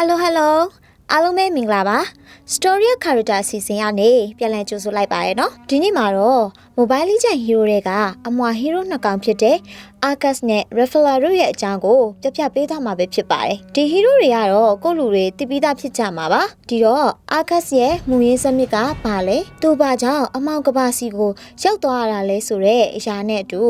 Hello Hello အားလုံးပဲမင်္ဂလာပါ Story of Character အစီအစဉ်ကနေပြန်လည်ကြိုဆိုလိုက်ပါရနော်ဒီနေ့မှာတော့ Mobile Legends Hero တွေကအမွာ Hero နှစ်ကောင်ဖြစ်တဲ့ Arcus နဲ့ Rafaela တို့ရဲ့အကြောင်းကိုပြပြပေးသွားမှာပဲဖြစ်ပါတယ်ဒီ Hero တွေကတော့ကိုယ့်လူတွေတည်ပြီးသားဖြစ်ကြမှာပါဒီတော့ Arcus ရဲ့မူရင်းစနစ်ကဘာလဲသူဘာကြောင့်အမောင်ကပါစီကိုရောက်သွားရတာလဲဆိုတော့အရာနဲ့အတူ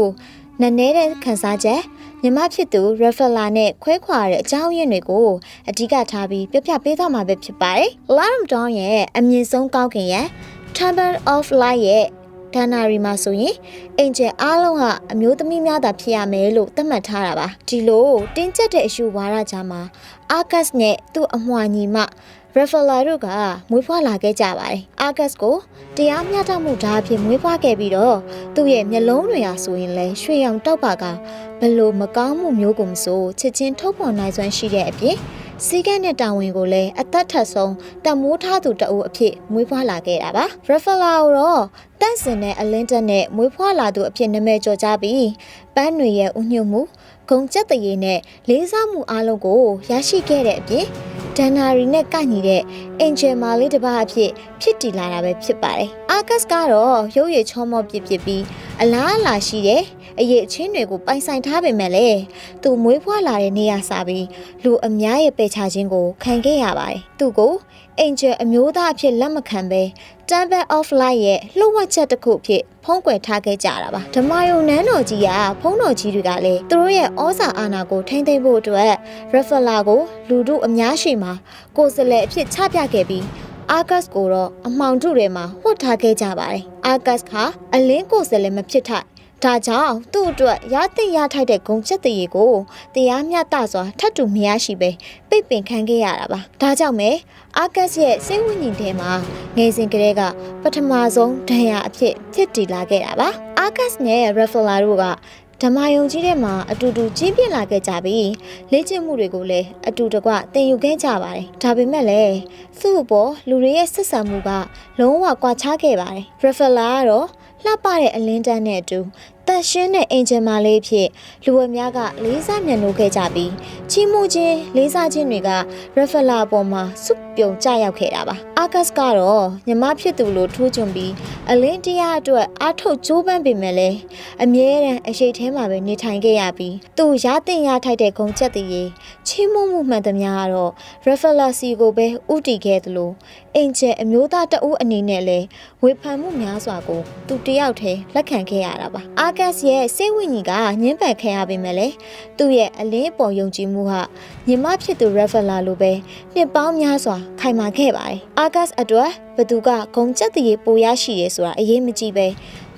နည်းနည်းတဲ့ခန်းစားချက် မြမဖြစ်သူ Rafaela နဲ့ခွဲခွာတဲ့အကြောင်းရင်းတွေကိုအဓိကထားပြီးပြပြပေးသွားမှာပဲဖြစ်ပါတယ်။ Alarm Dawn ရဲ့အမြင့်ဆုံးကောင်းကင်ရဲ့ Temple of Light ရဲ့ဒါနာရီမှာဆိုရင်အင်ဂျယ်အားလုံးဟာအမျိုးသမီးများသာဖြစ်ရမယ်လို့သတ်မှတ်ထားတာပါဒီလိုတင်းကျပ်တဲ့အယူဝါဒကြားမှာအာကတ်စ်နဲ့သူ့အမွှာညီမ ရဖလာတို့ကမွေးဖွားလာခဲ့ကြပါတယ်အာကတ်စ်ကိုတရားမျှတမှုဓာတ်အဖြစ်မွေးဖွားခဲ့ပြီးတော့သူ့ရဲ့မျက်လုံးတွေဟာဆိုရင်လည်းရွှေရောင်တောက်ပါကဘလို့မကောင်းမှုမျိုးကိုမဆိုချစ်ချင်းထုတ်ဖော်နိုင်စွမ်းရှိတဲ့အပြင်စီကန်းနဲ့တာဝန်ကိုလည်းအသက်ထက်ဆုံးတမိုးထားသူတအုပ်အဖြစ်မွေးဖွားလာခဲ့တာပါရဖလာကိုတော့တန့်စင်တဲ့အလင်းတက်နဲ့မွေးဖွားလာသူအဖြစ်နာမည်ကျော်ကြပြီးပန်းတွေရဲ့ဥညွတ်မှုဂုံကျက်တရေနဲ့လေးစားမှုအလုံးကိုရရှိခဲ့တဲ့အပြင် ဒန်နာရီနဲ့ကညီတဲ့အင်ဂျယ်မာလေးတစ်ပါးအဖြစ်ဖြစ်တည်လာတာပဲဖြစ်ပါတယ်။အာကတ်ကတော့ရုပ်ရည်ချောမော့ပြစ်ပြစ်ပြီးအလားအလာရှိတဲ့ အရေးအချင်းတွေကိုပိုင်ဆိုင်ထားပေမဲ့လည်းသူမွေးဖွားလာတဲ့နေရာစာပြီးလူအများရဲ့ပယ်ချခြင်းကိုခံခဲ့ရပါတယ်။သူကိုအင်ဂျယ်အမျိုးသားအဖြစ်လက်မခံဘဲ Temple of Light ရဲ့လှုပ်ဝက်ချက်တစ်ခုဖြစ်ဖုံးကွယ်ထားခဲ့ကြတာပါဓမ္မယုံနန်းတော်ကြီးကဖုံးတော်ကြီးတွေကလည်းသူတို့ရဲ့ဩဇာအာဏာကိုထိန်းသိမ်းဖို့အတွက် Rafaela ကိုလူတို့အများရှိမှာကိုယ်စလဲအဖြစ်ချပြခဲ့ပြီးအာကတ်ကိုတော့အမှောင်ထုထဲမှာဝှတ်ထားခဲ့ကြပါတယ်အာကတ်ကအလင်းကိုယ်စလဲမဖြစ်ထိုက် ဒါကြောင့်သူ့အတွက်ရတဲ့ရထိုက်တဲ့ဂုံချက်တရေကိုတရားမျှတစွာထပ်တူမရရှိပဲပိတ်ပင်ခံခဲ့ရတာပါဒါကြောင့်မဲအာကတ်ရဲ့စိတ်ဝိညာဉ်ထဲမှာငယ်စဉ်ကတည်းကပထမဆုံးဒဏ်ရာအဖြစ်ဖြစ်တည်လာခဲ့တာပါအာကတ်နဲ့ရဖလာတို့ကဓမ္မယုံကြီးထဲမှာအတူတူကြီးပြင်းလာခဲ့ကြပြီးလေ့ကျင့်မှုတွေကိုလည်းအတူတကွသင်ယူခဲ့ကြပါတယ်ဒါပေမဲ့လည်းသူ့အပေါ်လူတွေရဲ့ဆက်ဆံမှုကလုံးဝကွာခြားခဲ့ပါတယ်ရဖလာကတော့လှပတဲ့အလင်းတန်းနဲ့အတူ တန်ရှင်းတဲ့အင်ဂျင်မာလေးဖြစ်လူဝများကလေးစားမျက်နှာခဲ့ကြပြီးချီးမွမ်းခြင်းလေးစားခြင်းတွေကရဖလာပေါ်မှာစုပြုံကျရောက်ခဲ့တာပါအာကတ်စ်ကတော့ညီမဖြစ်သူလိုထိုးချွန်ပြီးအလင်းတရားအတွက်အားထုတ်ကြိုးပမ်းပေမဲ့လည်းအမြဲတမ်းအရှိတ်ထဲမှာပဲနေထိုင်ခဲ့ရပြီးသူရတင်ရထိုက်တဲ့ဂုံချက်တည်းချီးမွမ်းမှုမှန်သမျှကတော့ရဖလာစီကိုပဲဥတီခဲ့သလိုအင်ဂျယ်အမျိုးသားတအုပ်အနေနဲ့လည်းဝေဖန်မှုများစွာကိုသူတယောက်တည်းလက်ခံခဲ့ရတာပါအာကတ်စ်ရဲ့စိတ်ဝိညာဉ်ကညှင်းပန်ခံရပေမဲ့လည်းသူ့ရဲ့အလင်းပေါ်ယုံကြည်မှုဟာညီမဖြစ်သူရဖလာလိုပဲနှစ်ပေါင်းများစွာခိုင်မာခဲ့ပါတယ်အာကတ်စ်အတွက်ဘသူကဂုံချက်တရေပိုရရှိရဲဆိုတာအရေးမကြီးပဲ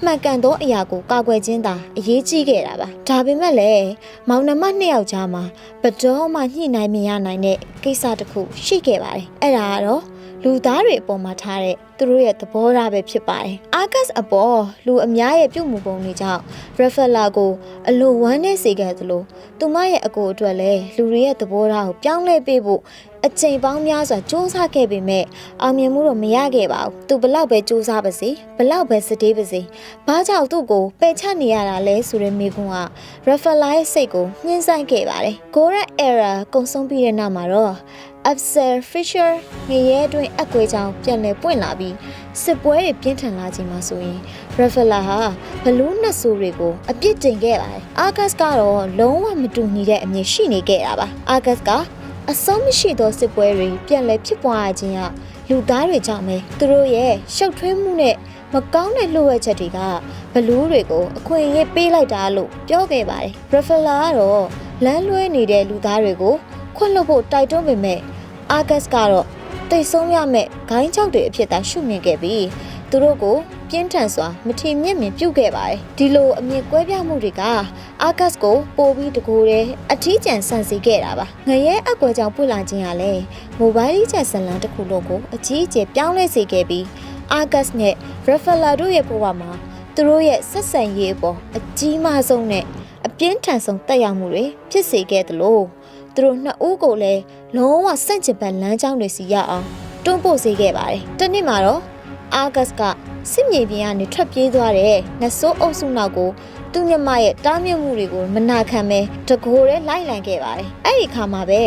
မှန်ကန်သောအရာကိုကာကွယ်ခြင်းသာအရေးကြီးခဲ့တာပါဒါပေမဲ့လည်းမောင်နှမနှစ်ယောက်ကြားမှာဘတော်မှညှိနှိုင်းမရနိုင်တဲ့ကိစ္စတစ်ခုရှိခဲ့ပါတယ်အဲ့ဒါကတော့ လူသားတွေအပေါ်မှာထားတဲ့သူတို့ရဲ့သဘောထားပဲဖြစ်ပါတယ်။အာကတ်အပေါ်လူအများရဲ့ပြုတ်မှုပုံတွေကြောင့်ရဖလာကိုအလိုဝမ်းနဲ့စေခဲ့သလိုသူမရဲ့အကိုအတွက်လည်းလူတွေရဲ့သဘောထားကိုပြောင်းလဲပေးဖို့ အချိန်ပေါင်းများစွာစူးစမ်းခဲ့ပေမဲ့အောင်မြင်မှုတော့မရခဲ့ပါဘူး။သူဘလောက်ပဲစူးစမ်းပါစေဘလောက်ပဲစတေးပါစေဘာကြောင့်သူ့ကိုပယ်ချနေရတာလဲဆိုတဲ့မိကွန်းကရဖလာရဲ့စိတ်ကိုညှင်းဆိုင်ခဲ့ပါတယ်။ Goran Era ကုံဆုံးပြီးတဲ့နောက်မှာတော့ Upsell Fisher ငရဲအတွင်းအကွေချောင်းပြန်လည်ပွင့်လာပြီးစစ်ပွဲတွေပြင်းထန်လာချိန်မှာဆိုရင် Rafaela ဟာဘလူးနတ်ဆိုးတွေကိုအပြစ်တင်ခဲ့ပါတယ်။ Argus ကတော့လုံးဝမတူညီတဲ့အမြင်ရှိနေခဲ့တာပါ။ Argus က အဆုံးမရှိသောစစ်ပွဲတွေပြန်လည်ဖြစ်ပွားခြင်းကလူသားတွေကြောင့်ပဲသူတို့ရဲ့ရှုပ်ထွေးမှုနဲ့မကောင်းတဲ့လှုပ်ဝက်ချက်တွေကဘလူးတွေကိုအခွင့်အရေးပေးလိုက်တာလို့ပြောခဲ့ပါတယ်။ Rafaela ကတော့လမ်းလွဲနေတဲ့လူသားတွေကိုခွင့်လွှတ်ဖို့တိုက်တွန်းပေမဲ့အာဂတ်ကတော့တိတ်ဆုံးရမဲ့ဂိုင်းချောက်တွေအဖြစ်သာရှုမြင်ခဲ့ပြီး သူတို့ကိုပြင်းထန်စွာမထီမြင့်မြင်ပြုတ်ခဲ့ပါတယ်ဒီလိုအမြင်ကွဲပြားမှုတွေကအာဂတ်ကိုပိုပြီးတကိုယ်တည်းအထီးကျန်ဆန်စီခဲ့တာပါငရဲအကွယ်ကြောင့်ပွင့်လာခြင်းကလည်းမိုဘိုင်းလေးချက်ဇလန်တစ်ခုလုံးကိုအကြီးအကျယ်ပြောင်းလဲစေခဲ့ပြီးအာဂတ်နဲ့ရဖလာတို့ရဲ့ဘဝမှာသူတို့ရဲ့ဆက်ဆံရေးအပေါ်အကြီးမားဆုံးနဲ့အပြင်းထန်ဆုံးတက်ရောက်မှုတွေဖြစ်စေခဲ့သလိုသူတို့နှစ်ဦးကိုလည်းလုံးဝစန့်ကျင်ဘက်လမ်းကြောင်းတွေစီရအောင်တွန်းပို့စေခဲ့ပါတယ်။တနေ့မှာတော့ အာဂတ်ကစစ်မြေပြင်ကနေထွက်ပြေးသွားတဲ့နဆိုးအုပ်စုနောက်ကိုသူညမရဲ့တားမြစ်မှုတွေကိုမနာခံပဲတကိုယ်တည်းလိုက်လံခဲ့ပါတယ်။အဲ့ဒီခါမှာပဲ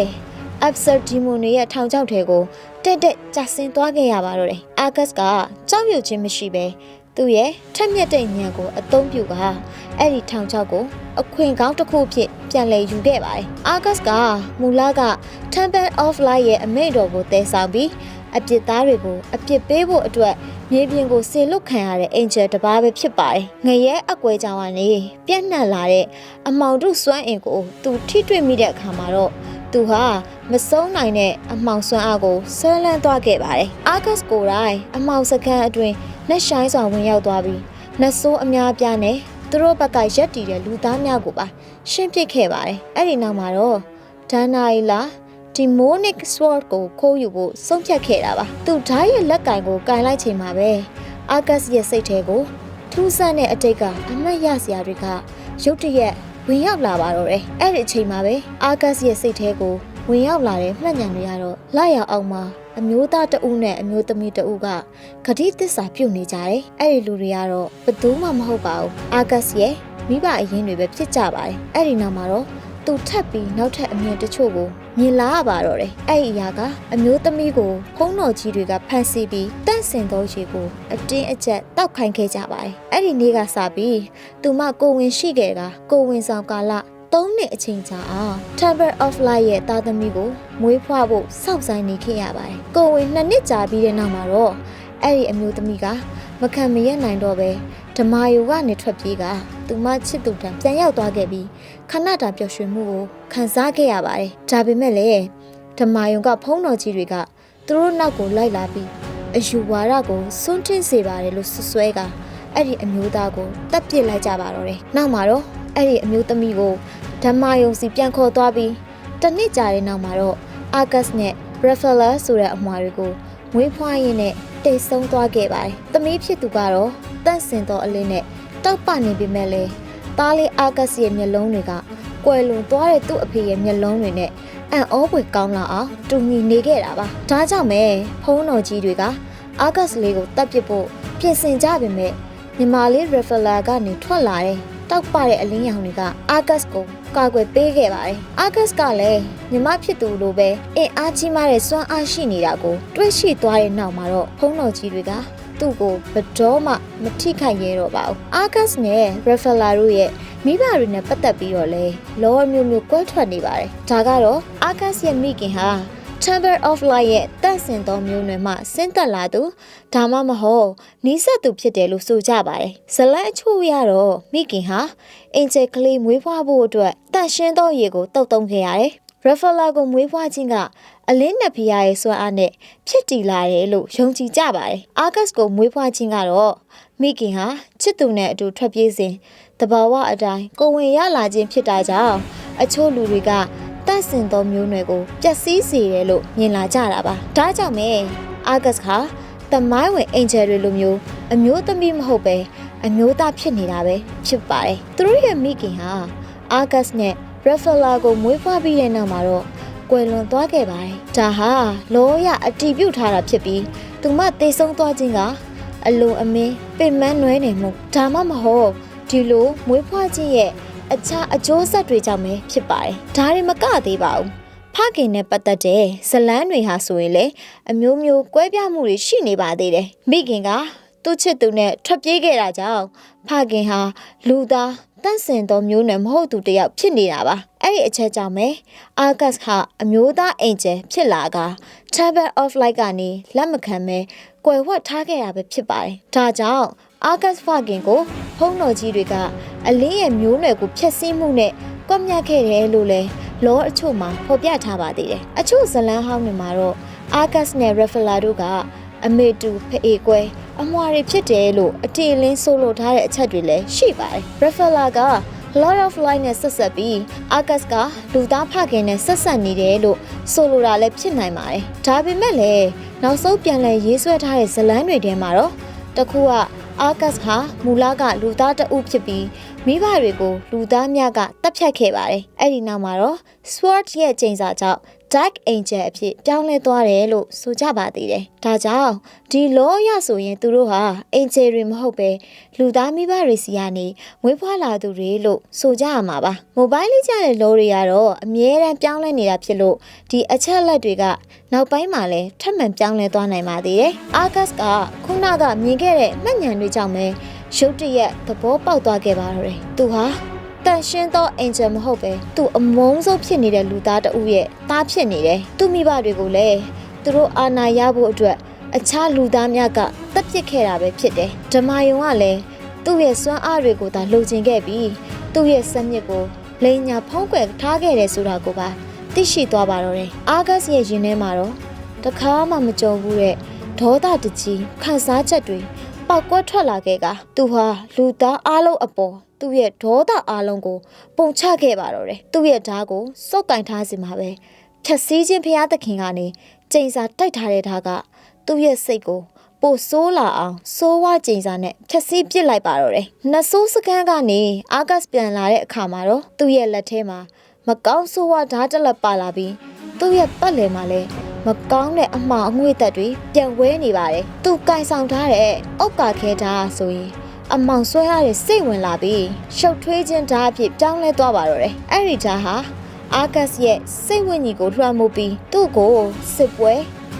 absurd demon တွေရဲ့ထောင်ချောက်တွေကိုတက်တက်ကျဆင်းသွားခဲ့ရပါတော့တယ်အာဂတ်ကကြောက်ရွံ့ခြင်းမရှိပဲသူ့ရဲ့ထက်မြက်တဲ့ဉာဏ်ကိုအသုံးပြုကအဲ့ဒီထောင်ချောက်ကိုအခွင့်ကောင်းတစ်ခုဖြစ်ပြန်လည်ယူခဲ့ပါတယ်အာဂတ်ကမူလက Temple of Light ရဲ့အမိန့်တော်ကိုတည်ဆောင်ပြီး အပြစ်သားတွေကိုအပြစ်ပေးဖို့အတွက်မြေပြင်ကိုဆေလွတ်ခံရတဲ့ angel တစ်ပါးပဲဖြစ်ပါတယ်။ငရဲအကွဲကြောင်ကနေပြန့်နှံ့လာတဲ့အမောင်တို့စွမ်းအင်ကိုသူထိတွေ့မိတဲ့အခါမှာတော့သူဟာမဆုံးနိုင်တဲ့အမောင်စွမ်းအားကိုဆွဲလန်းသွားခဲ့ပါတယ်။အာဂတ်ကိုယ်တိုင်အမောင်စကန်အတွင်းနှက်ဆိုင်စွာဝင်ရောက်သွားပြီးနှဆိုးအများပြားနဲ့သူတို့ဘက်ကရက်တီတဲ့လူသားများကိုပါရှင်းပစ်ခဲ့ပါတယ်။အဲ့ဒီနောက်မှာတော့ဒန်နာအီလာ demonic sword ကိုခိုးယူဖို့ဆုံးဖြတ်ခဲ့တာပါ။သူဓာတ်ရဲ့လက်ကင်ကိုကင်လိုက်ချိန်မှာပဲအာဂတ်ရဲ့စိတ်ထဲကိုထူးဆန်းတဲ့အတိတ်ကအမတ်ရစရာတွေကရုတ်တရက်ဝင်ရောက်လာပါတော့တယ်။အဲ့ဒီအချိန်မှာပဲအာဂတ်ရဲ့စိတ်ထဲကိုဝင်ရောက်လာတဲ့မှတ်ဉာဏ်တွေကတော့လာရောက်အောင်မှာအမျိုးသားတဦးနဲ့အမျိုးသမီးတဦးကဂတိသစ္စာပြုတ်နေကြတယ်။အဲ့ဒီလူတွေကတော့ဘယ်သူမှမဟုတ်ပါဘူး။အာဂတ်ရဲ့မိဘအရင်တွေပဲဖြစ်ကြပါတယ်။အဲ့ဒီနောက်မှာတော့ သူထပ်ပြီးနောက်ထပ်အမြင်တချို့ကိုမြင်လာရပါတော့တယ်။အဲ့ဒီအရာကအမျိုးသမီးကိုဖုံးတော်ကြီးတွေကဖမ်းဆီးပြီးတန့်စင်သောရေကိုအတင်းအကျပ်တောက်ခိုင်းခဲ့ကြပါတယ်။အဲ့ဒီနေ့ကစပြီးသူမကိုဝင်ရှိခဲ့တာကိုဝင်ဆောင်ကာလ၃နှစ်အချိန်ကြာအောင် Temple of Light ရဲ့သားသမီးကိုမွေးဖွားဖို့စောင့်ဆိုင်နေခဲ့ရပါတယ်။ကိုဝင်နှစ်နှစ်ကြာပြီးတဲ့နောက်မှာတော့အဲ့ဒီအမျိုးသမီးက မခံမရနိုင်တော့ပဲဓမာယိုကနေထွက်ပြေးကသူမချစ်သူတံပြန်ရောက်သွားခဲ့ပြီးခဏတာပျော်ရွှင်မှုကိုခံစားခဲ့ရပါတယ်။ဒါပေမဲ့လည်းဓမာယုံကဖုံးတော်ကြီးတွေကသူတို့နောက်ကိုလိုက်လာပြီးအယူဝါဒကိုစွန့်ထင်းစေပါတယ်လို့ဆွဆွဲကအဲ့ဒီအမျိုးသားကိုတပ်ပစ်လိုက်ကြပါတော့တယ်။နောက်မှာတော့အဲ့ဒီအမျိုးသမီးကိုဓမာယုံစီပြန်ခေါ်သွားပြီးတစ်နှစ်ကြာတဲ့နောက်မှာတော့အာဂတ်နဲ့ Rafaela ဆိုတဲ့အမွာတွေကိုမွေးဖွားရင်းနဲ့ တိတ်ဆုံးသွားခဲ့ပါတယ်။သမီးဖြစ်သူကတော့တန့်စင်သောအလင်းနဲ့တောက်ပနေပေမဲ့လည်းသားလေးအာဂတ်ရဲ့မျက်လုံးတွေကကွယ်လွန်သွားတဲ့သူ့အဖေရဲ့မျက်လုံးတွေနဲ့အံ့ဩဖွယ်ကောင်းလာအောင်တူညီနေခဲ့တာပါ။ဒါကြောင့်ပဲဖုံးတော်ကြီးတွေကအာဂတ်လေးကိုတတ်ပစ်ဖို့ပြင်ဆင်ကြပေမဲ့ညီမလေးရဖလာကနေထွက်လာတဲ့တောက်ပတဲ့အလင်းရောင်တွေကအာဂတ်ကို ကာကွယ်ပေးခဲ့ပါတယ်။အာဂတ်ကလည်းညီမဖြစ်သူလိုပဲအင်အားကြီးမားတဲ့စွမ်းအားရှိနေတာကိုတွေ့ရှိသွားတဲ့နောက်မှာတော့ဖုံးတော်ကြီးတွေကသူ့ကိုဘတော်မှမထိခိုက်ရဲတော့ပါဘူး။အာဂတ်နဲ့ရဖလာတို့ရဲ့မိဘတွေနဲ့ပတ်သက်ပြီးတော့လဲလောအမျိုးမျိုးကွဲထွက်နေပါတယ်။ဒါကတော့အာဂတ်ရဲ့မိခင်ဟာ Chamber of Light ရဲ့တန့်စင်သောမျိုးနွယ်မှဆင်းသက်လာသူဒါမှမဟုတ်နီးစပ်သူဖြစ်တယ်လို့ဆိုကြပါတယ်။ဇလန်အချို့ရတော့မိခင်ဟာအင်ဂျယ်ကလေးမွေးဖွားဖို့အတွက်တန့်ရှင်းသောရေကိုတုတ်တုံးခဲ့ရတယ်။ Rafaela ကိုမွေးဖွားခြင်းကအလင်းနက်ဖီယာရဲ့ဆွမ်းအားနဲ့ဖြစ်တည်လာတယ်လို့ယုံကြည်ကြပါတယ်။အာဂတ်ကိုမွေးဖွားခြင်းကတော့မိခင်ဟာချစ်သူနဲ့အတူထွက်ပြေးစဉ်တဘာဝအတိုင်းကိုဝင်ရလာခြင်းဖြစ်တာကြောင့်အချို့လူတွေက တန့်စင်သောမျိုးနွယ်ကိုပျက်စီးစေတယ်လို့မြင်လာကြတာပါဒါကြောင့်ပဲအာဂတ်ဟာတမိုင်းဝင်အင်ဂျယ်တွေလိုမျိုးအမျိုးသမီးမဟုတ်ပဲအမျိုးသားဖြစ်နေတာပဲဖြစ်ပါတယ်သူတို့ရဲ့မိခင်ဟာအာဂတ်နဲ့ရဖလာကိုမွေးဖွားပြီးတဲ့နောက်မှာတော့ကွယ်လွန်သွားခဲ့ပါတယ်ဒါဟာလောရအတီးပြုတ်ထားတာဖြစ်ပြီးသူမတေဆုံးသွားခြင်းကအလွန်အမင်းပင်မနှွဲနေမှုဒါမှမဟုတ်ဒီလိုမွေးဖွားခြင်းရဲ့ အခြားအကျိုးဆက်တွေကြောင့်ပဲဖြစ်ပါတယ်။ဒါတွေမကသေးပါဘူး။ဖခင်နဲ့ပတ်သက်တဲ့ဇလန်းတွေဟာဆိုရင်လေအမျိုးမျိုးကွဲပြားမှုတွေရှိနေပါသေးတယ်။မိခင်ကသူ့ချစ်သူနဲ့ထွက်ပြေးခဲ့တာကြောင့်ဖခင်ဟာလူသားတန့်စင်သောမျိုးနွယ်မဟုတ်သူတယောက်ဖြစ်နေတာပါအဲ့ဒီအချက်ကြောင့်ပဲအာဂတ်ဟာအမျိုးသားအင်ဂျယ်ဖြစ်လာက Table of Light ကနေလက်မခံပဲကွယ်ဝတ်ထားခဲ့တာပဲဖြစ်ပါတယ်ဒါကြောင့် အာဂတ်ဖခင်ကိုဖုံးတော်ကြီးတွေကအလင်းရဲ့မျိုးနွယ်ကိုဖျက်ဆီးမှုနဲ့ကွပ်မျက်ခဲ့တယ်လို့လဲလောအချို့မှာဖော်ပြထားပါသေးတယ်အချို့ဇလန်းဟောင်းတွေမှာတော့အာဂတ်နဲ့ရဖလာတို့ကအမေတူဖအေကွဲအမွာတွေဖြစ်တယ်လို့အတီလင်းဆိုလိုထားတဲ့အချက်တွေလည်းရှိပါတယ်။ Rafaela က Lord of Light နဲ့ဆက်ဆက်ပြီး Arcus ကလူသားဖခင်နဲ့ဆက်ဆက်နေတယ်လို့ဆိုလိုတာလည်းဖြစ်နိုင်ပါတယ်။ဒါပေမဲ့လည်းနောက်ဆုံးပြန်လည်ရေးဆွဲထားတဲ့ဇလန်းတွေထဲမှာတော့တခုက Arcus ဟာမူလကလူသားတအုပ်ဖြစ်ပြီးမိဘတွေကိုလူသားများကတပ်ဖြတ်ခဲ့ပါတယ်။အဲ့ဒီနောက်မှာတော့ Sword ရဲ့ကျိန်စာကြောင့် Dark Angel အဖြစ်ပြောင်းလဲသွားတယ်လို့ဆိုကြပါသေးတယ်။ဒါကြောင့်ဒီလောရဆိုရင်သူတို့ဟာ Angel တွေမဟုတ်ပဲလူသားမိဘတွေစီကနေမွေးဖွားလာသူတွေလို့ဆိုကြရမှာပါ။ Mobile လေးကြတဲ့လောတွေကတော့အမြဲတမ်းပြောင်းလဲနေတာဖြစ်လို့ဒီအချက်လက်တွေကနောက်ပိုင်းမှာလည်းထပ်မံပြောင်းလဲသွားနိုင်ပါသေးတယ်။ Argus ကခုနကမြင်ခဲ့တဲ့မှတ်ဉာဏ်တွေကြောင့်ပဲရုတ်တရက်သဘောပေါက်သွားခဲ့ပါတော့တယ်။သူဟာ တန်ရှင်းသောအင်ဂျယ်မဟုတ်ပဲသူအမုန်းဆုံးဖြစ်နေတဲ့လူသားတဦးရဲ့သားဖြစ်နေတယ်။သူမိဘတွေကိုလည်းသူတို့အာဏာရဖို့အတွက်အခြားလူသားများကတပ်ပစ်ခဲ့တာပဲဖြစ်တယ်။ဓမ္မယုံကလည်းသူ့ရဲ့စွမ်းအားတွေကိုသာလှုံ့ကျင်ခဲ့ပြီးသူ့ရဲ့စက်မြစ်ကိုလိန်ညာဖုံးကွယ်ထားခဲ့တယ်ဆိုတာကိုပါသိရှိသွားပါတော့တယ်။အာဂတ်ရဲ့ရင်ထဲမှာတော့တခါမှမကြုံဘူးတဲ့ဒေါသတကြီးခံစားချက်တွေ ပောက်ကွက်ထွက်လာခဲ့ကသူဟာလူသားအလုံးအပေါ်သူ့ရဲ့ဒေါသအလုံးကို ပုံချခဲ့ပါတော့တယ်သူ့ရဲ့ဓာတ်ကိုစုပ်ကင်ထားစီမှာပဲဖြက်စီးခြင်းဖျားသခင်ကနေကျိန်စာတိုက်ထားတဲ့ဓာတ်ကသူ့ရဲ့စိတ်ကိုပိုဆိုးလာအောင်စိုးဝါကျိန်စာနဲ့ဖြက်စီးပစ်လိုက်ပါတော့တယ်နှဆိုးစကန်းကနေအာဂတ်ပြန်လာတဲ့အခါမှာတော့သူ့ရဲ့လက်ထဲမှာမကောင်းဆိုးဝါဓာတ်တစ်လက်ပါလာပြီးသူ့ရဲ့ပတ်လည်မှာလည်း မကောင်းတဲ့အမှားအငွေ့သက်တွေပြန်ဝဲနေပါတယ်။သူကင်ဆောင်ထားတဲ့အုတ်ကာခဲဓာတ်ဆိုရင်အမောင်ဆွဲရတဲ့စိတ်ဝင်လာပြီးရှုပ်ထွေးခြင်းဓာတ်အဖြစ်ပြောင်းလဲသွားပါတော့တယ်။အဲ့ဒီဓာတ်ဟာအာဂတ်ရဲ့စိတ်ဝိညာဉ်ကိုလွှမ်းမိုးပြီးသူ့ကိုစစ်ပွဲ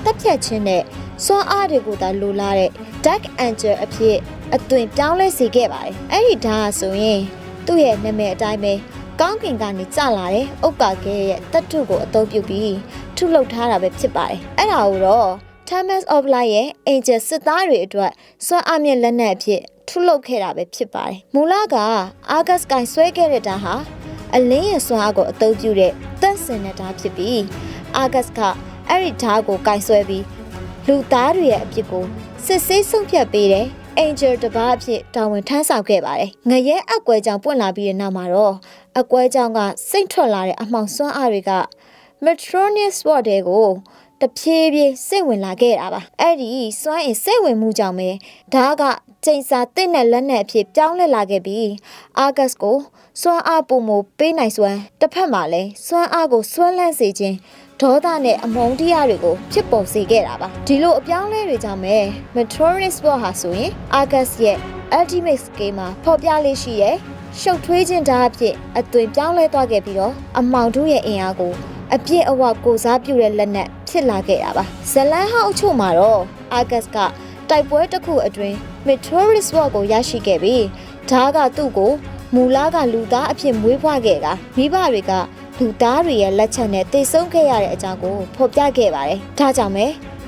တပ်ဖြတ်ခြင်းနဲ့စွမ်းအားတွေကိုသာလိုလားတဲ့ Dark Angel အဖြစ်အသွင်ပြောင်းလဲစေခဲ့ပါတယ်။အဲ့ဒီဓာတ်ဆိုရင်သူ့ရဲ့နာမည်အတိုင်းပဲ ကောင်းကင်ကနေကျလာတဲ့ဥက္ကာခဲရဲ့တတ်ထုကိုအသုံးပြုပြီးထုလုပ်ထားတာပဲဖြစ်ပါတယ်။အဲ့ဒါကိုတော့ Thomas of Light ရဲ့ Angel စစ်သားတွေအတွက်စွမ်းအားမြင့်လက်နက်အဖြစ်ထုလုပ်ခဲ့တာပဲဖြစ်ပါတယ်။မူလက August ကိုင်ဆွဲခဲ့တဲ့တာဟာအလင်းရဲ့စွမ်းအားကိုအသုံးပြုတဲ့တက်စင်တဲ့ဓာတ်ဖြစ်ပြီး August ကအဲ့ဒီဓာတ်ကိုကင်ဆွဲပြီးလူသားတွေရဲ့အဖြစ်ကိုစစ်ဆေးဆုံးဖြတ်ပေးတဲ့ Angel တပါးအဖြစ်တာဝန်ထမ်းဆောင်ခဲ့ပါတယ်။ငရဲအကွဲကြောင့်ပွင့်လာပြီးတဲ့နောက်မှာတော့အကွဲကြောင့်ကစိတ်ထွက်လာတဲ့အမှောင်စွမ်းအားတွေက Metronis Sword တွေကိုတဖြည်းဖြည်းစိတ်ဝင်လာခဲ့တာပါအဲ့ဒီစွမ်းအင်စိတ်ဝင်မှုကြောင့်ပဲဒါကချိန်စာတစ်နဲ့လက်နဲ့အဖြစ်ပြောင်းလဲလာခဲ့ပြီးအာဂတ်ကိုစွမ်းအားပုံမပေးနိုင်စွမ်းတစ်ဖက်မှာလည်းစွမ်းအားကိုစွမ်းလန်းစေခြင်း ဒေါသနဲ့အမုန်းတရားတွေကိုဖြစ်ပေါ်စေခဲ့တာပါဒီလိုအပြောင်းလဲတွေကြောင့်ပဲ Metronis Sword ဟာဆိုရင်အာဂတ်ရဲ့ Ultimate Scale မှာဖော်ပြလေးရှိရဲ့ရှုပ်ထွေးခြင်းဓာတ်အဖြစ်အသွင်ပြောင်းလဲသွားခဲ့ပြီးတော့အမောင်တို့ရဲ့အင်အားကိုအပြည့်အဝကိုစားပြုတဲ့လက်နက်ဖြစ်လာခဲ့တာပါဇလန်ဟောက်အချို့မှာတော့အာဂတ်ကတိုက်ပွဲတစ်ခုအတွင်း Meteoris War ကိုရရှိခဲ့ပြီးဒါကသူ့ကိုမူလကလူသားအဖြစ်မွေးဖွားခဲ့တာမိဘတွေက လူသားတွေရဲ့လက်ချက်နဲ့တိတ်ဆုံးခဲ့ရတဲ့အကြောင်းကိုဖော်ပြခဲ့ပါတယ်ဒါကြောင့်ပဲ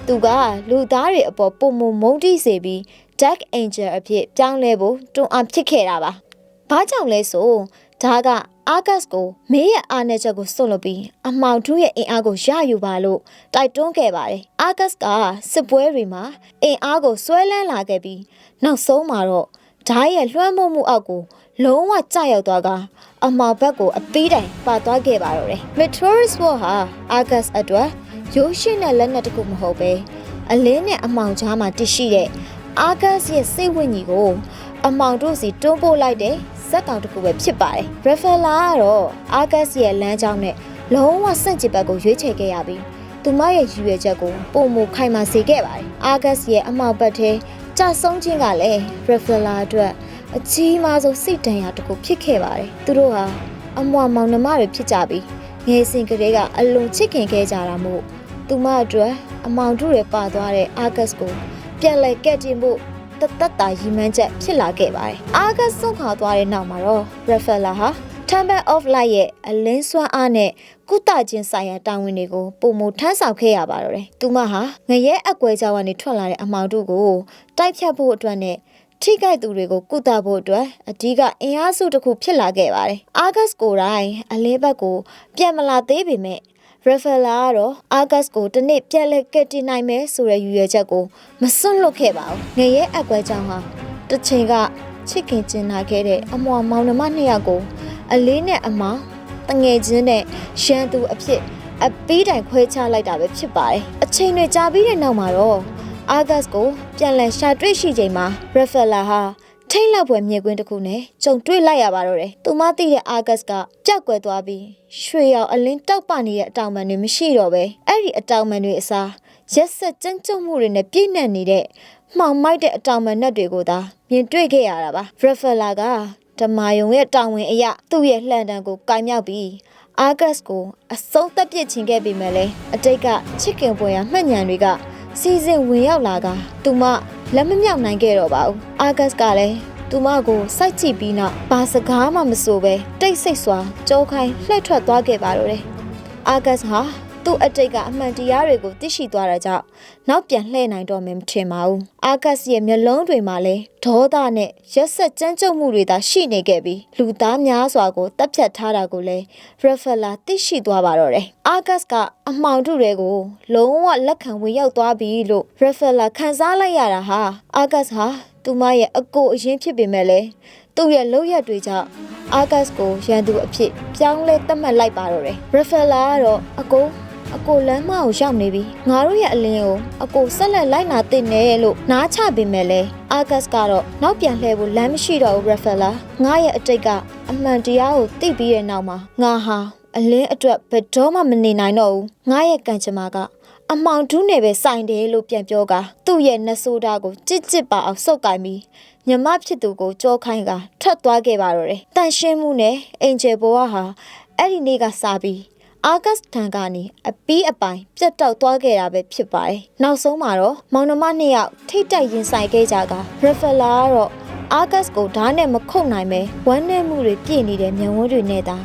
သူကလူသားတွေအပေါ်ပုံမမုန်းတိစေပြီး Dark Angel အဖြစ်ပြောင်းလဲဖို့တွန်းအားဖြစ်ခဲ့တာပါ။ဘာကြောင့်လဲဆိုဒါကအာဂတ်ကိုမေးရဲ့အားနဲ့ချက်ကိုစွန့်လွတ်ပြီးအမောင်ထုရဲ့အင်အားကိုရယူပါလို့တိုက်တွန်းခဲ့ပါတယ်။အာဂတ်ကစစ်ပွဲတွေမှာအင်အားကိုဆွဲလန်းလာခဲ့ပြီးနောက်ဆုံးမှာတော့ဓာတ်ရဲ့လွှမ်းမိုးမှုအောက်ကိုလုံးဝကျရောက်သွားက အမောင်ဘက်ကိုအသေးတိုင်ပါသွားခဲ့ပါတော့တယ်။ Meteoris War ဟာအာဂတ်အတွက်ရိုးရှင်းတဲ့လက်နက်တစ်ခုမဟုတ်ပဲအလင်းနဲ့အမောင်ကြားမှာတည်ရှိတဲ့အာဂတ်ရဲ့စိတ်ဝိညာဉ်ကိုအမောင်တို့စီတွန်းပို့လိုက်တဲ့ဇက်ကောင်တစ်ခုပဲဖြစ်ပါတယ်။ Rafaela ကတော့အာဂတ်ရဲ့လမ်းကြောင်းနဲ့လုံးဝဆန့်ကျင်ဘက်ကိုရွေးချယ်ခဲ့ရပြီးသူမရဲ့ရည်ရွယ်ချက်ကိုပုံမခိုင်မာစေခဲ့ပါတယ်။အာဂတ်ရဲ့အမောက်ဘက်ထဲကြဆုံးခြင်းကလည်း Rafaela အတွက် အကြီးမားဆုံးစိတ်ဒဏ်ရာတစ်ခုဖြစ်ခဲ့ပါတယ်။သူတို့ဟာအမွာမောင်နှမတွေဖြစ်ကြပြီးငယ်စဉ်ကလေးကအလွန်ချစ်ခင်ခဲ့ကြတာမို့သူမအတွက်အမောင်တို့တွေပါသွားတဲ့အာဂတ်ကိုပြန်လည်ကဲ့တင်ဖို့တသက်တာရီမှန်းချက်ဖြစ်လာခဲ့ပါတယ်။အာဂတ်ဆုံးခါသွားတဲ့နောက်မှာတော့ Rafaela ဟာ Temple of Light ရဲ့အလင်းစွမ်းအားနဲ့ကုသခြင်းဆိုင်ရာတာဝန်တွေကိုပုံမထမ်းဆောင်ခဲ့ရပါတော့တယ်။သူမဟာငရဲအကွဲကြောင်းကနေထွက်လာတဲ့အမောင်တို့ကိုတိုက်ဖြတ်ဖို့အတွက်နဲ့ ထိခိုက်သူတွေကိုကုသဖို့အတွက်အဓိကအင်အားစုတစ်ခုဖြစ်လာခဲ့ပါတယ်။အာဂတ်ကိုတိုင်းအလင်းဘက်ကိုပြန်မလာသေးပေမဲ့ရဖလာကတော့အာဂတ်ကိုတနေ့ပြက်လက်ကက်တင်နိုင်မယ်ဆိုတဲ့ရည်ရွယ်ချက်ကိုမစွန့်လွတ်ခဲ့ပါဘူး။ငရဲအကွဲကြောင့်ဟာတစ်ချိန်ကချစ်ခင်ကျင်နာခဲ့တဲ့အမွာမောင်နှမနှစ်ယောက်ကိုအလေးနဲ့အမောင်တငယ်ချင်းနဲ့ရန်သူအဖြစ်အပေးတိုင်ခွဲခြားလိုက်တာပဲဖြစ်ပါတယ်။အချိန်တွေကြာပြီးတဲ့နောက်မှာတော့ အာဂတ်ကိုပြန်လည်ရှာတွေ့ရှိချိန်မှာရဖလာဟာထိတ်လောက်ပွဲမြေကွင်းတစ်ခုနဲ့ကြုံတွေ့လိုက်ရပါတော့တယ်။သူမသိတဲ့အာဂတ်ကကြောက်ကွယ်သွားပြီးရွှေရောင်အလင်းတောက်ပနေတဲ့အတောင်ပံတွေမရှိတော့ပဲအဲ့ဒီအတောင်ပံတွေအစားရက်ဆက်ကြမ်းကြုတ်မှုတွေနဲ့ပြည့်နှက်နေတဲ့မှောင်မိုက်တဲ့အတောင်ပံနဲ့တွေကိုသာမြင်တွေ့ခဲ့ရတာပါ။ Rafaela ကဓမာယုံရဲ့တောင်ဝင်အရာသူ့ရဲ့လှန်တံကိုကင်မြောက်ပြီးအာဂတ်ကိုအဆုံးသက်ပစ်ချင်ခဲ့ပေမဲ့လည်းအတိတ်ကချစ်ခင်ပွဲရမှတ်ညံတွေက စီစဉ်ဝင်ရောက်လာကသူမလက်မမြောက်နိုင်ခဲ့တော့ပါဘူးအာဂတ်ကလည်းသူမကိုစိုက်ကြည့်ပြီးနောက်ဘာစကားမှမဆိုပဲတိတ်ဆိတ်စွာကြောခိုင်းလှည့်ထွက်သွားခဲ့ပါတော့တယ်အာဂတ်ဟာ သူ့အတိတ်ကအမှန်တရားတွေကိုသိရှိသွားတာကြောင့်နောက်ပြန်လှည့်နိုင်တော့မယ်မထင်ပါဘူးအာဂတ်ရဲ့မျက်လုံးတွေမှာလည်းဒေါသနဲ့ရက်ဆက်ကြမ်းကြုတ်မှုတွေသာရှိနေခဲ့ပြီးလူသားများစွာကိုတပ်ဖြတ်ထားတာကိုလည်းရဖလာသိရှိသွားပါတော့တယ်အာဂတ်ကအမှောင်ထုတွေကိုလုံးဝလက်ခံဝင်ရောက်သွားပြီလို့ရဖလာခံစားလိုက်ရတာဟာအာဂတ်ဟာသူမရဲ့အကိုအရင်ဖြစ်ပေမဲ့လည်းသူ့ရဲ့လုပ်ရက်တွေကြောင့်အာဂတ်ကိုရန်သူအဖြစ်ပြောင်းလဲသတ်မှတ်လိုက်ပါတော့တယ်ရဖလာကတော့အကို အကိုလမ်းမကိုရောက်နေပြီငါတို့ရဲ့အလင်းကိုအကိုဆက်လက်လိုက်နာတင်နေလို့နားချပေမဲ့လဲအာဂတ်ကတော့နောက်ပြန်လှည့်ဖို့လမ်းမရှိတော့ဘူးရဖလာငါရဲ့အတိတ်ကအမှန်တရားကိုသိပြီးတဲ့နောက်မှာငါဟာအလင်းအတွက်ဘယ်တော့မှမနေနိုင်တော့ဘူးငါရဲ့ကံကြမ္မာကအမောင်ဒူးနယ်ပဲစိုင်တယ်လို့ပြန်ပြောကသူ့ရဲ့နှဆိုးတာကိုကြစ်ကြစ်ပါအောင်စုပ်ကင်ပြီးညမဖြစ်သူကိုကြောခိုင်းကထွက်သွားခဲ့ပါတော့တယ်တန်ရှင်းမှုနဲ့အင်ဂျယ်ဘိုဝါဟာအဲ့ဒီနေ့ကစပြီး အာဂတ်တန်ကနေအပီးအပိုင်ပြတ်တောက်သွားခဲ့တာပဲဖြစ်ပါတယ်။နောက်ဆုံးမှာတော့မောင်နှမနှစ်ယောက်ထိတ်တိုက်ရင်ဆိုင်ခဲ့ကြကရဖလာကတော့အာဂတ်ကိုဓာတ်နဲ့မခုတ်နိုင်ပဲဝမ်းနည်းမှုတွေပြည့်နေတဲ့မျက်ဝန်းတွေနဲ့သာ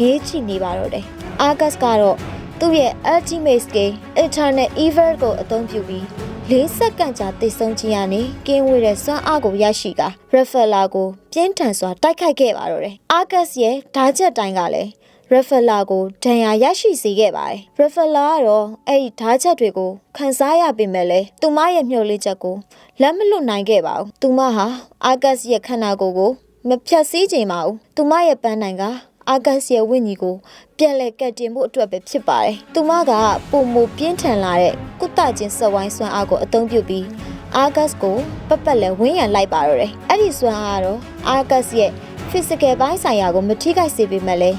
ငေးချီနေပါတော့တယ်။အာဂတ်ကတော့သူ့ရဲ့ ultimate skill eternal evil ကိုအသုံးပြုပြီး၄စက္ကန့်ကြာတိတ်ဆုံးခြင်းရနေကင်းဝေးတဲ့စွမ်းအားကိုရရှိကရဖလာကိုပြင်းထန်စွာတိုက်ခိုက်ခဲ့ပါတော့တယ်။အာဂတ်ရဲ့ဓာတ်ချက်တိုင်းကလည်း ရဖလာကိုဒဏ်ရာရရှိစေခဲ့ပါတယ်။ရဖလာကတော့အဲ့ဒီဓာတ်ချက်တွေကိုခန်းစားရပေမဲ့လည်းသူမရဲ့မျှော်လင့်ချက်ကိုလက်မလွတ်နိုင်ခဲ့ပါဘူး။သူမဟာအာဂတ်ရဲ့ခန္ဓာကိုယ်ကိုမဖြတ်စည်းခြင်းပါဘူး။သူမရဲ့ပန်းနိုင်ကအာဂတ်ရဲ့ဝိညာဉ်ကိုပြန်လည်ကတ်တင်ဖို့အတွက်ပဲဖြစ်ပါတယ်။သူမကပုံမူပြင်းထန်လာတဲ့ကုသခြင်းစက်ဝိုင်းဆွမ်းအားကိုအသုံးပြုပြီးအာဂတ်ကိုပက်ပက်လဲဝင်းရံလိုက်ပါတော့တယ်။အဲ့ဒီဆွမ်းအားကတော့အာဂတ်ရဲ့ physical ဘိုင်းဆိုင်ရာကိုမထိခိုက်စေပေမဲ့လည်း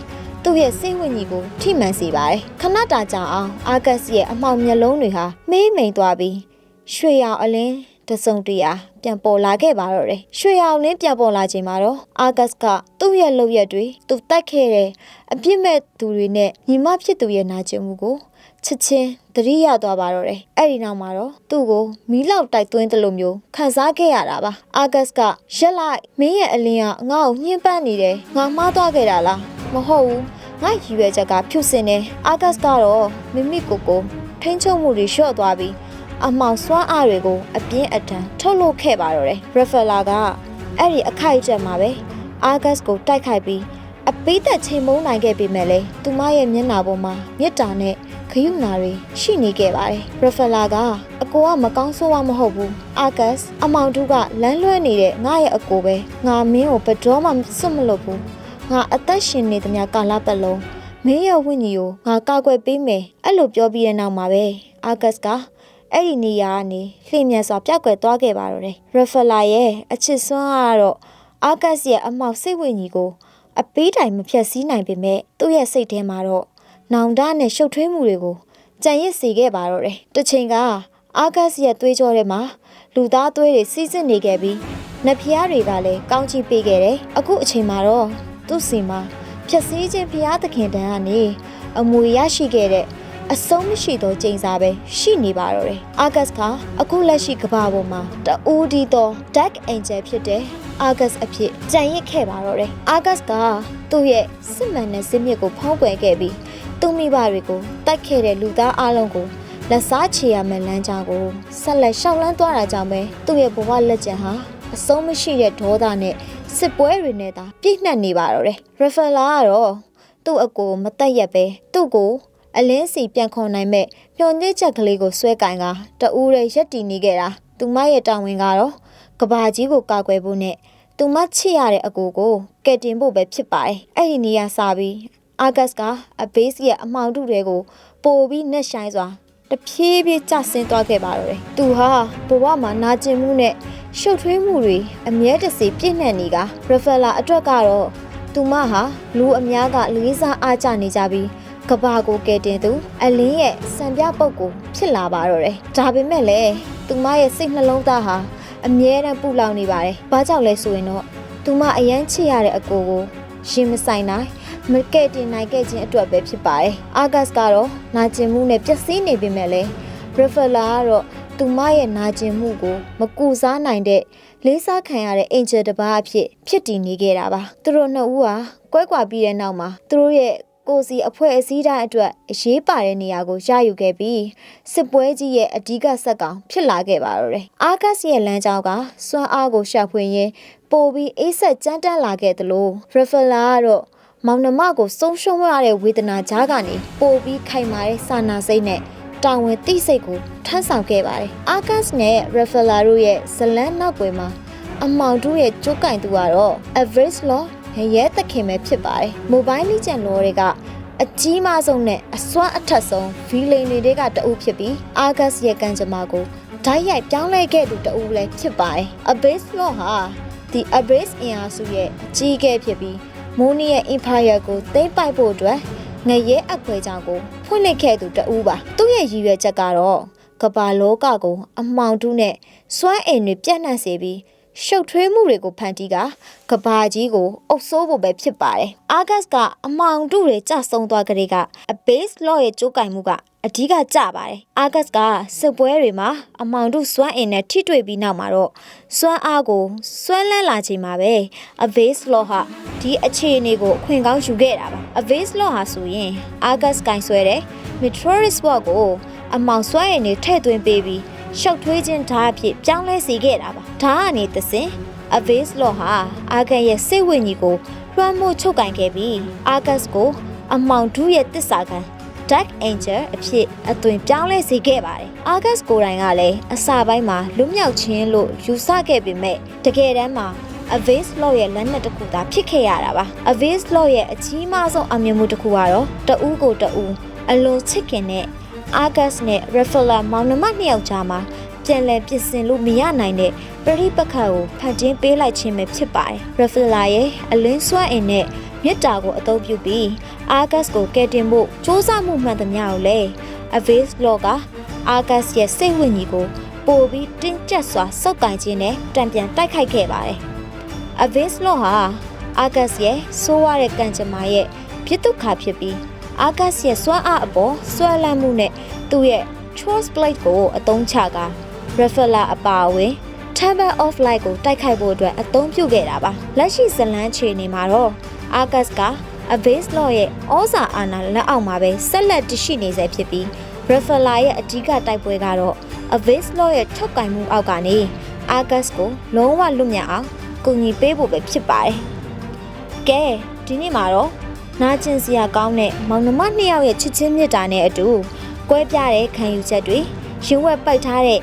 သူ့ရဲ့စိတ်ဝိညာဉ်ကိုထိမှန်စေပါတယ်။ခဏတာကြာအောင်အာဂတ်ရဲ့အမှောင်မျက်လုံးတွေဟာမေးမိန်သွားပြီးရွှေရောင်အလင်းတစုံတရာပြန်ပေါ်လာခဲ့ပါတော့တယ်။ရွှေရောင်လင်းပြန်ပေါ်လာချိန်မှာတော့အာဂတ်ကသူ့ရဲ့လုပ်ရက်တွေသူတိုက်ခဲ့တဲ့အပြစ်မဲ့သူတွေနဲ့ညီမဖြစ်သူရဲ့နာကျင်မှုကိုချစ်ချင်းသတိရသွားပါတော့တယ်။အဲ့ဒီနောက်မှာတော့သူ့ကိုမီးလောက်တိုက်သွင်းတယ်လို့မျိုးခံစားခဲ့ရတာပါ။အာဂတ်ကရက်လိုက်မင်းရဲ့အလင်းကငါ့ကိုညှင်းပန်းနေတယ်။ငါမှားသွားခဲ့တာလား။မဟုတ်ဘူး။ ငါရည်ရွယ်ချက်ကဖြူစင်တယ်။အာဂတ်ကတော့မိမိကိုယ်ကိုထိန်းချုပ်မှုတွေလျှော့သွားပြီးအမောင်စွမ်းအားတွေကိုအပြင်းအထန်ထုတ်လုပ်ခဲ့ပါတော့တယ်။ရဖလာကအဲ့ဒီအခိုက်အတန့်မှာပဲအာဂတ်ကိုတိုက်ခိုက်ပြီးအပိသက်ချိန်မုန်းနိုင်ခဲ့ပေမဲ့လည်းသူမရဲ့မျက်နှာပေါ်မှာမေတ္တာနဲ့ခရုဏာတွေရှိနေခဲ့ပါတယ်။ရဖလာကအကိုကမကောင်းဆိုးဝါမဟုတ်ဘူး။အာဂတ်အမောင်တူကလမ်းလွှဲနေတဲ့ငါရဲ့အကိုပဲ။ငါမင်းကိုဘယ်တော့မှစွတ်မလုပ်ဘူး။ ငါအသက်ရှင်နေသမျှကာလပတ်လုံးမင်းရဲ့ဝိညာဉ်ကိုငါကာကွယ်ပေးမယ်။အဲ့လိုပြောပြီးတဲ့နောက်မှာပဲအာဂတ်ကအဲ့ဒီနေရာကနေလှည့်မြန်စွာပြောက်ကွယ်သွားခဲ့ပါတော့တယ်။ရဖလာရဲ့အချစ်စွမ်းကတော့အာဂတ်ရဲ့အမောက်စိတ်ဝိညာဉ်ကိုအပေးတိုင်မဖြတ်စည်းနိုင်ပေမဲ့သူ့ရဲ့စိတ်ထဲမှာတော့နောင်တနဲ့ရှုပ်ထွေးမှုတွေကိုကြံရစ်စေခဲ့ပါတော့တယ်။တစ်ချိန်ကအာဂတ်ရဲ့သွေးကြောထဲမှာလူသားသွေးတွေစီးစစ်နေခဲ့ပြီးနဖျားတွေကလည်းကောင်းချီးပေးခဲ့တယ်။အခုအချိန်မှာတော့ သူ့စီမှာဖြတ်စည်းခြင်းဖျားသခင်တန်းကနေအမွေရရှိခဲ့တဲ့အဆုံးမရှိသောကျိန်စာပဲရှိနေပါတော့တယ်။အာဂတ်ကအခုလက်ရှိကမ္ဘာပေါ်မှာတူးဒီသော Dark Angel ဖြစ်တဲ့အာဂတ်အဖြစ်ကြံရစ်ခဲ့ပါတော့တယ်။အာဂတ်ကသူ့ရဲ့စစ်မှန်တဲ့စစ်မြစ်ကိုဖောင်းကွယ်ခဲ့ပြီးသူ့မိဘတွေကိုတိုက်ခဲ့တဲ့လူသားအလုံးကိုလက်စားချေရမယ့်လမ်းကြောင်းကိုဆက်လက်ရှောက်လန်းသွားတာကြောင့်ပဲသူ့ရဲ့ဘဝလက်ကျန်ဟာအဆုံးမရှိတဲ့ဒေါသနဲ့ စစ်ပွဲတွေနဲ့သာပြည့်နှက်နေပါတော့တယ်။ရဖလာကတော့သူ့အကိုမတက်ရက်ပဲသူ့ကိုအလင်းစီပြန်ခွန်နိုင်မဲ့ညှော်ညစ်ချက်ကလေးကိုဆွဲကင်ကတူးရဲရက်တီနေခဲ့တာသူမရဲ့တာဝန်ကတော့ကဘာကြီးကိုကာကွယ်ဖို့နဲ့သူမချစ်ရတဲ့အကိုကိုကယ်တင်ဖို့ပဲဖြစ်ပါတယ်အဲ့ဒီနေရာစပြီးအာဂတ်ကအဘေးစီရဲ့အမှောင်တုတွေကိုပိုပြီးနှက်ဆိုင်စွာ တဖြည်းဖြည်းကျဆင်းသွားခဲ့ပါတော့တယ်သူဟာဘဝမှာနာကျင်မှုနဲ့ရှုပ်ထွေးမှုတွေအမြဲတစေပြည့်နှက်နေကရဖလာအတွက်ကတော့သူမဟာလူအများကလေးစားအားကြနေကြပြီးကဘာကိုကယ်တင်သူအလင်းရဲ့စံပြပုတ်ကိုဖြစ်လာပါတော့တယ်ဒါပေမဲ့လည်းသူမရဲ့စိတ်နှလုံးသားဟာအမြဲတမ်းပူလောင်နေပါတယ်ဘာကြောင့်လဲဆိုရင်တော့သူမအယမ်းချစ်ရတဲ့အကိုကိုရင်မဆိုင်နိုင် မကဲ့တင်နိုင်ခဲ့ခြင်းအတွက်ပဲဖြစ်ပါတယ်။အာဂတ်ကတော့နာကျင်မှုနဲ့ပျက်စီးနေပေမဲ့လည်းဂရဖလာကတော့သူမရဲ့နာကျင်မှုကိုမကူစားနိုင်တဲ့လေးစားခံရတဲ့အင်ဂျယ်တစ်ပါးအဖြစ်ဖြစ်တည်နေခဲ့တာပါ။သူတို့နှစ်ဦးဟာကွဲကွာပြီးတဲ့နောက်မှာသူတို့ရဲ့ကိုစီအဖွဲ့အစည်းတိုင်းအတွက်အရေးပါတဲ့နေရာကိုရယူခဲ့ပြီးစစ်ပွဲကြီးရဲ့အဓိကဆက်ကောင်ဖြစ်လာခဲ့ပါတော့တယ်။အာဂတ်ရဲ့လမ်းကြောင်းကစွမ်းအားကိုရှာဖွေရင်းပိုပြီးအေးဆက်ကြမ်းတမ်းလာခဲ့သလိုရဖလာကတော့ မောင်နှမကိုဆုံးရှုံးရတဲ့ဝေဒနာကြားကနေပိုပြီးခိုင်မာတဲ့စာနာစိတ်နဲ့တာဝန်သိစိတ်ကိုထမ်းဆောင်ခဲ့ပါတယ်။အာဂတ်နဲ့ရဖလာတို့ရဲ့ဇလန်းနောက်ွယ်မှာအမောင်တို့ရဲ့ကြိုးကင်သူကတော့ average law ရဲသခင်ပဲဖြစ်ပါတယ်။ mobile legend လောတွေကအကြီးမားဆုံးနဲ့အစွမ်းအထက်ဆုံး villain တွေကတအုပ်ဖြစ်ပြီး Argus ရဲ့ကံကြမ္မာကိုဓာတ်ရိုက်ပြောင်းလဲခဲ့သူတအုပ်လည်းဖြစ်ပါတယ်။ Abyss Law ဟာ The Abyss အင်အားစုရဲ့အကြီးအကဲဖြစ်ပြီး Moon ရဲ့ Empire ကိုသိမ်းပိုက်ဖို့အတွက်ငရဲအခွေကြောင့်ကိုဖွင့်လှစ်ခဲ့သူတအုပ်ပါ။သူ့ရဲ့ရည်ရွယ်ချက်ကတော့ကမ္ဘာလောကကို အမှောင်တူးနဲ့စွမ်းအင်တွေပြန့်နှံ့စေပြီး ရှုပ်ထွေးမှုတွေကိုဖန်တီးကကဘာကြီးကိုအုပ်ဆိုးဖို့ပဲဖြစ်ပါတယ်။အာဂတ်ကအမောင်တုတွေကြဆုံသွားကြတဲ့ကအဘေးစ်လော့ရဲ့ကြိုးကင်မှုကအဓိကကြပါတယ်။အာဂတ်ကစစ်ပွဲတွေမှာအမောင်တုစွမ်းအင်နဲ့ထိတွေ့ပြီးနောက်မှာတော့စွမ်းအားကိုစွမ်းလန်းလာချိန်မှာပဲအဘေးစ်လော့ဟာဒီအခြေအနေကိုအခွင့်ကောင်းယူခဲ့တာပါ။အဘေးစ်လော့ဟာဆိုရင်အာဂတ်ကင်ဆွဲတဲ့ Meteoris Sword ကိုအမောင်စွမ်းအင်တွေထည့်သွင်းပေးပြီး ရှုပ်ထွေးခြင်းဓာတ်အဖြစ်ပြောင်းလဲစေခဲ့တာပါဓာတ်ကနေသစဉ် Avis Law ဟာအာဂတ်ရဲ့စိတ်ဝိညာဉ်ကိုလွှမ်းမိုးချုပ်ကင်ခဲ့ပြီးအာဂတ်ကိုအမောင်ဒူးရဲ့တစ္ဆာခံ Dark Angel အဖြစ်အသွင်ပြောင်းလဲစေခဲ့ပါတယ်။အာဂတ်ကိုယ်တိုင်ကလည်းအစာပိုင်းမှာလွတ်မြောက်ခြင်းလို့ယူဆခဲ့ပေမဲ့တကယ်တမ်းမှာ Avis Law ရဲ့လက်နက်တစ်ခုသာဖြစ်ခဲ့ရတာပါ။ Avis Law ရဲ့အကြီးမားဆုံးအမြင်မှုတစ်ခုကတော့တဦးကိုတဦးအလွန်ချစ်ခင်တဲ့ အာဂတ်နဲ့ Rafaela မောင်နှမနှစ်ယောက်ကြားမှာပြန်လည်ပြင်ဆင်လို့မရနိုင်တဲ့ပရိပက္ခကိုဖန်တင်းပေးလိုက်ခြင်းပဲဖြစ်ပါတယ်။ Rafaela ရဲ့အလင်းစွမ်းအင်နဲ့မေတ္တာကိုအသုံးပြုပြီးအာဂတ်ကိုကယ်တင်ဖို့စ조사မှုမှန်သမျှကိုလည်း Avis Law ကအာဂတ်ရဲ့စိတ်ဝိညာဉ်ကိုပိုပြီးတင်းကျပ်စွာစောက်ကင်ခြင်းနဲ့တံပြန်တိုက်ခိုက်ခဲ့ပါတယ်။ Avis Law ဟာအာဂတ်ရဲ့ဆိုးရတဲ့ကံကြမ္မာရဲ့ဖြစ်တုခါဖြစ်ပြီး အာဂတ်ရဲ့စွမ်းအားအပေါ်ဆွဲလန်းမှုနဲ့သူ့ရဲ့ Trust Blade ကိုအသုံးချကာ Rafaela အပါအဝင် Temple of Light ကိုတိုက်ခိုက်ဖို့အတွက်အသုံးပြုခဲ့တာပါလက်ရှိဇလန်းခြေနေမှာတော့ Argus က Abyss Law ရဲ့ဩဇာအာဏာလက်အောက်မှာပဲဆက်လက်တရှိနေဆဲဖြစ်ပြီး Rafaela ရဲ့အဓိကတိုက်ပွဲကတော့ Abyss Law ရဲ့ထုတ်ကင်မှုအောက်ကနေ Argus ကိုလုံးဝလွတ်မြောက်အောင်ကူညီပေးဖို့ပဲဖြစ်ပါတယ်ကဲဒီနေ့မှာတော့ နာကျင်စရာကောင်းတဲ့မောင်နှမနှစ်ယောက်ရဲ့ချစ်ချင်းမြတ်တာနဲ့အတူကွဲပြားတဲ့ခံယူချက်တွေရင်ဝက်ပိုက်ထားတဲ့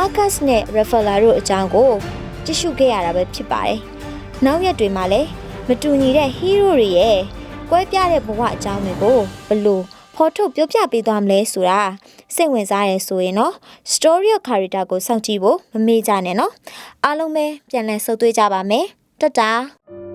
Arcus နဲ့ Rafaela တို့အကြောင်းကိုကြည့်ရှုခဲ့ရတာပဲဖြစ်ပါတယ်။နောက်ရက်တွေမှာလည်းမတူညီတဲ့ hero တွေရဲ့ကွဲပြားတဲ့ဘဝအကြောင်းတွေကိုဘလို့ဖော်ထုတ်ပြောပြပေးသွားမလဲဆိုတာစိတ်ဝင်စားရဲဆိုရင်တော့ story of character ကိုစောင့်ကြည့်ဖို့မမေ့ကြနဲ့နော်အားလုံးပဲပြန်လည်ဆုပ်သွေးကြပါမယ်တတား